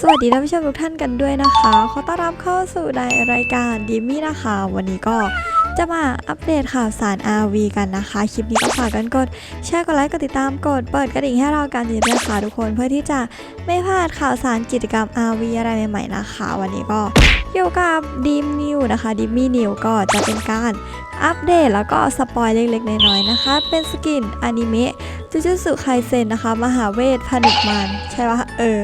สวัสดีท่านผู้ชมทุกท่านกันด้วยนะคะ ขอต้อนรับเข้าสู่ในรายการดิมมี่นะคะ วันนี้ก็ จะมาอัปเดตข่าวสาร RV กันนะคะ คลิปนี้ก็ฝากกันกดแชร์กดไลค์กดติดตามกดเปิดกระดิ่งให้เรากันด้วยค่ะทุกคนเพื่อที่จะไม่พลาดข่าวสารกิจกรรม RV อะไรใหม่ๆนะคะ วันนี้ก็อยู่กับดิมนิวนะคะดิมมี่นิวก็จะเป็นการอัปเดตแล้วก็สปอยเล็กๆน้อยๆนะคะ เป็นสกินอนิเมะจูจูสุไคเซนนะคะ มหาเวทผนึกมารใช่ปะเออ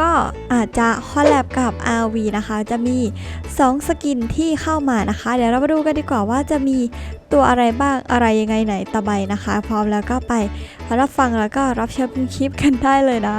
ก็อาจจะคอลแลบกับ RV นะคะ จะมี 2 สกินที่เข้ามานะคะ เดี๋ยวเรามาดูกันดีกว่าว่าจะมีตัวอะไรบ้างอะไรยังไงไหนตะไบนะคะ พร้อมแล้วก็ไปรับฟังแล้วก็รับชมคลิปกันได้เลยนะ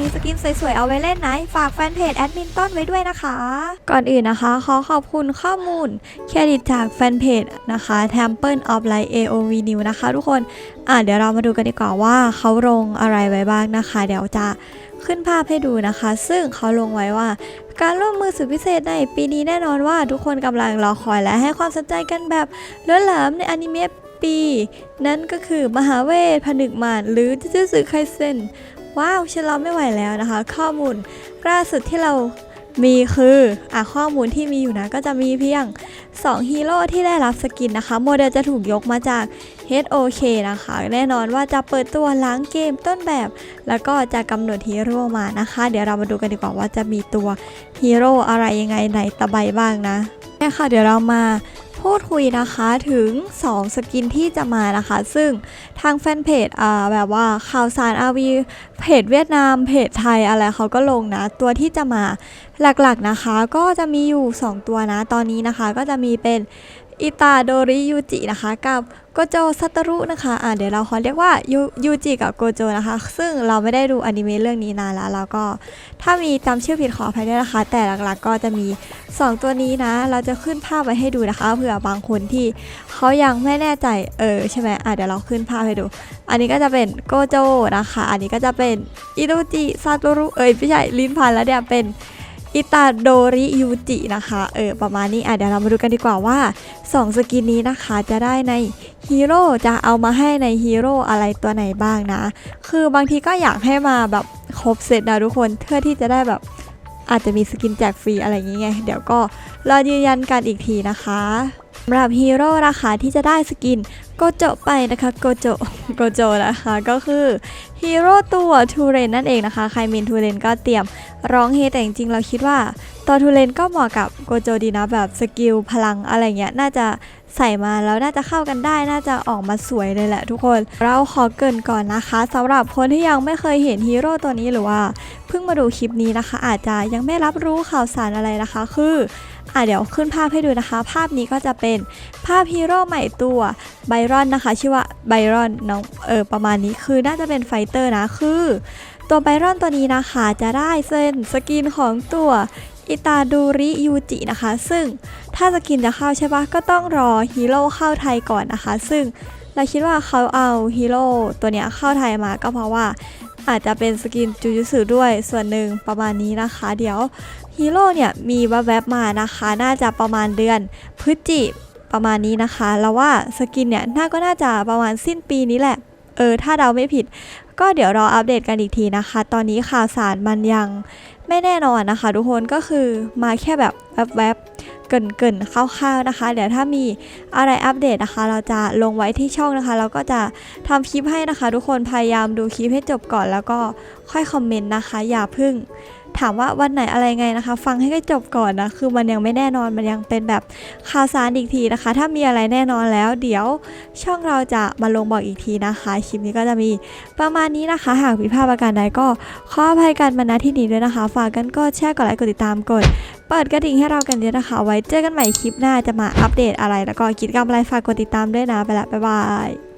มีสกินสวยๆเอาไว้เล่นนะฝากแฟนเพจแอดมินต้นไว้ด้วยนะคะ ก่อนอื่นนะคะ ขอขอบคุณข้อมูลเครดิตจากแฟนเพจนะคะ Temple of Light AOV New นะคะ ทุกคนอะเดี๋ยวเรามาดูกันดีกว่าว่าเขาลงอะไรไว้บ้างนะคะ เดี๋ยวจะขึ้นภาพให้ดูนะคะ ซึ่งเขาลงไว้ว่า การร่วมมือสุดพิเศษในปีนี้แน่นอนว่าทุกคนกำลังรอคอยและให้ความสนใจกันแบบล้นหลามในอนิเมะปี นั่นก็คือมหาเวทผนึกมารหรือจูจูสึไคเซน ว้าวฉันรอไม่ไหวแล้วนะคะ ข้อมูลล่าสุดที่เรามีคืออะข้อมูลที่มีอยู่นะก็จะมีเพียง 2 ฮีโร่ที่ได้รับสกินนะคะ โมเดลจะถูกยกมาจาก HOK นะคะ แน่นอนว่าจะเปิดตัวล้างเกมต้นแบบ แล้วก็จะกำหนดฮีโร่มานะคะ เดี๋ยวเรามาดูกันดีกว่าว่าจะมีตัวฮีโร่อะไรยังไงไหนตะไบบ้างนะเนี่ยค่ะเดี๋ยวเรามา พูดคุยนะคะถึง 2 สกินที่จะมานะคะ ซึ่งทางแฟนเพจอ่าแบบว่าข่าวสารอาวีเพจเวียดนามเพจไทยอะไรเขาก็ลงนะ ตัวที่จะมาหลักๆนะคะ ก็จะมีอยู่ 2 ตัวนะ ตอนนี้นะคะก็จะมีเป็น อิตาโดริยูจินะคะกับโกโจซัตรุนะคะอ่าเดี๋ยวเราขอเรียกว่ายูยูจิกับโกโจนะคะ ซึ่งเราไม่ได้ดูอนิเมะเรื่องนี้นานแล้วแล้วก็ถ้ามีจำชื่อผิดขออภัยด้วยนะคะ แต่หลักๆก็จะมี 2 ตัวนี้นะ เราจะขึ้นภาพไว้ให้ดูนะคะเผื่อบางคนที่เขายังไม่แน่ใจเออใช่ไหมอะเดี๋ยวเราขึ้นภาพให้ดู อันนี้ก็จะเป็นโกโจนะคะ อันนี้ก็จะเป็นอิโดจิซาตรุเอ้ยไม่ใช่ลิ้นพันแล้วเนี่ยเป็น อิตาโดริยูจินะคะ เออ ประมาณนี้อะเดี๋ยวเรามาดูกันดีกว่าว่า 2 สกินนี้นะคะจะได้ในฮีโร่จะเอามาให้ในฮีโร่อะไรตัวไหนบ้างนะ คือบางทีก็อยากให้มาแบบครบเซตนะทุกคนเพื่อที่จะได้แบบอาจจะมีสกินแจกฟรีอะไรอย่างเงี้ยเดี๋ยวก็รอยืนยันกันอีกทีนะคะำหรับฮีโร่ราคาที่จะได้สกินโกโจไปนะคะโกโจโกโจนะคะก็คือฮีโร่ตัวทูเรนนั่นเองนะคะ ใครเมนทูเรนก็เตรียมร้องเฮแต่จริงๆเราคิดว่าตัวทูเรนก็เหมาะกับโกโจดีนะแบบสกิลพลังอะไรเงี้ยน่าจะใส่มาแล้วน่าจะเข้ากันได้น่าจะออกมาสวยเลยแหละทุกคน เราขอเกินก่อนนะคะสำหรับคนที่ยังไม่เคยเห็นฮีโร่ตัวนี้หรือว่า เพิ่งมาดูคลิปนี้นะคะ อาจจะยังไม่รับรู้ข่าวสารอะไรนะคะ คือ อะเดี๋ยวขึ้นภาพให้ดูนะคะ ภาพนี้ก็จะเป็นภาพฮีโร่ใหม่ตัวไบรอนนะคะ ชื่อว่าไบรอนน้องเออประมาณนี้คือน่าจะเป็นไฟเตอร์นะคือตัวไบรอนตัวนี้นะคะจะได้เส้นสกินของตัวอิตาดูริยูจินะคะ ซึ่งถ้าสกินจะเข้าใช่ปะก็ต้องรอฮีโร่เข้าไทยก่อนนะคะ ซึ่งเราคิดว่าเขาเอาฮีโร่ตัวเนี้ยเข้าไทยมาก็เพราะว่า อาจจะเป็นสกินจูจูสึด้วยส่วนหนึ่งประมาณนี้นะคะ เดี๋ยวฮีโร่เนี่ยมีแวบๆมานะคะ น่าจะประมาณเดือนพฤศจิประมาณนี้นะคะ แล้วว่าสกินเนี่ยน่าก็น่าจะประมาณสิ้นปีนี้แหละ เออ ถ้าเดาไม่ผิด ก็เดี๋ยวรออัปเดตกันอีกทีนะคะ ตอนนี้ข่าวสารมันยังไม่แน่นอนนะคะ ทุกคนก็คือมาแค่แบบแวบๆ เกินๆคร่าวๆนะคะ เดี๋ยวถ้ามีอะไรอัปเดตนะคะ เราจะลงไว้ที่ช่องนะคะ เราก็จะทำคลิปให้นะคะ ทุกคนพยายามดูคลิปให้จบก่อน แล้วก็ค่อยคอมเมนต์นะคะ อย่าพึ่ง ถามว่าวันไหนอะไรไงนะคะ ฟังให้จบก่อนนะคือมันยังไม่แน่นอนมันยังเป็นแบบข่าวสารอีกทีนะคะ ถ้ามีอะไรแน่นอนแล้ว เดี๋ยวช่องเราจะมาลงบอกอีกทีนะคะคลิปนี้ก็จะมีประมาณนี้นะคะ หากผิดพลาดประการใดก็ขออภัยกันมาณที่นี้ด้วยนะคะ ฝากกันก็แชร์กดไลค์กดติดตามกดเปิดกระดิ่งให้เรากันเยอะนะคะ ไว้เจอกันใหม่คลิปหน้าจะมาอัปเดตอะไร แล้วก็กิจกรรมอะไรฝากกดติดตามด้วยนะไปละบ๊ายบาย